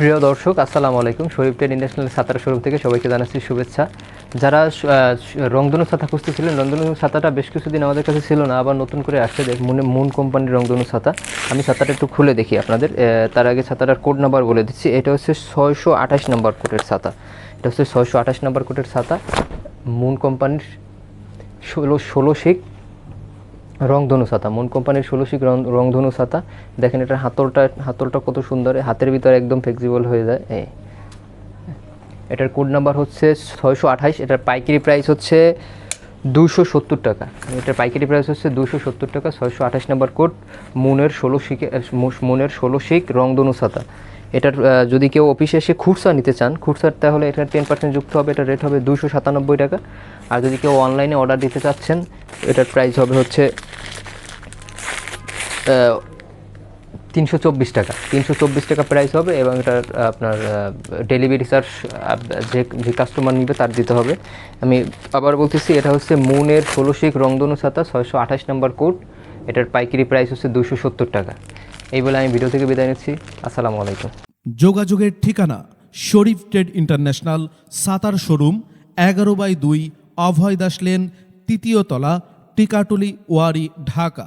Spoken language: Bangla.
প্রিয় দর্শক, আসসালামু আলাইকুম। শরীফ টেন ইন্টারন্যাশনাল ছাতার শোরুম থেকে সবাইকে জানাচ্ছি শুভেচ্ছা। যারা রংধনু ছাতা খুঁজতেছিলেন, রংধনু ছাতাটা বেশ কিছুদিন আমাদের কাছে ছিল না, আবার নতুন করে আসছে। মুনে মুন কোম্পানির রংধনু ছাতা। আমি ছাতাটা একটু খুলে দেখি আপনাদের। তার আগে ছাতাটার কোড নাম্বার বলে দিচ্ছি। এটা হচ্ছে ছয়শো আঠাশ নাম্বার কোডের ছাতা। এটা হচ্ছে ছয়শো আঠাশ নাম্বার কোডের ছাতা। মুন কোম্পানির ষোলো ষোলো শিক রংধনু ছাতা মন কোম্পানির ষোলোশিক রং রংধনু ছাতা দেখেন এটার হাতলটা হাতলটা কত সুন্দর। হাতের ভিতরে একদম ফ্লেক্সিবল হয়ে যায়। এই এটার কোড নাম্বার হচ্ছে ছয়শো আঠাইশ। এটার পাইকারি প্রাইস হচ্ছে দুশো সত্তর টাকা। এটার পাইকারি প্রাইস হচ্ছে দুশো সত্তর টাকা, ছয়শো আঠাশ নাম্বার কোড মুনের ষোলো শিকে মুনের ষোলো শিক রংধনু ছাতা এটার যদি কেউ অফিসে এসে খুরসা নিতে চান, খুরসার তাহলে এটার টেন পার্সেন্ট যুক্ত হবে। এটার রেট হবে দুশো সাতানব্বই টাকা। আর যদি কেউ অনলাইনে অর্ডার দিতে চাচ্ছেন, এটার প্রাইস হবে হচ্ছে তিনশো চব্বিশ টাকা। তিনশো চব্বিশ টাকা প্রাইস হবে এবং এটার আপনার ডেলিভারি চার্জ যে যে কাস্টমার নিবে তার দিতে হবে। আমি আবার বলতেছি, এটা হচ্ছে মুনের ষোলোশিক রংধনু ছাতা, ছয়শো আঠাশ নম্বর কোড এটার পাইকারি প্রাইস হচ্ছে দুশো সত্তর টাকা। এই বলে আমি ভিডিও থেকে বিদায় নিচ্ছি। আসসালামু আলাইকুম। যোগাযোগের ঠিকানা শরীফ ট্রেড ইন্টারন্যাশনাল, সাতার শোরুম, এগারো বাই দুই, অভয় দাস লেন, তৃতীয় তলা, টিকাটুলি, ওয়ারি, ঢাকা।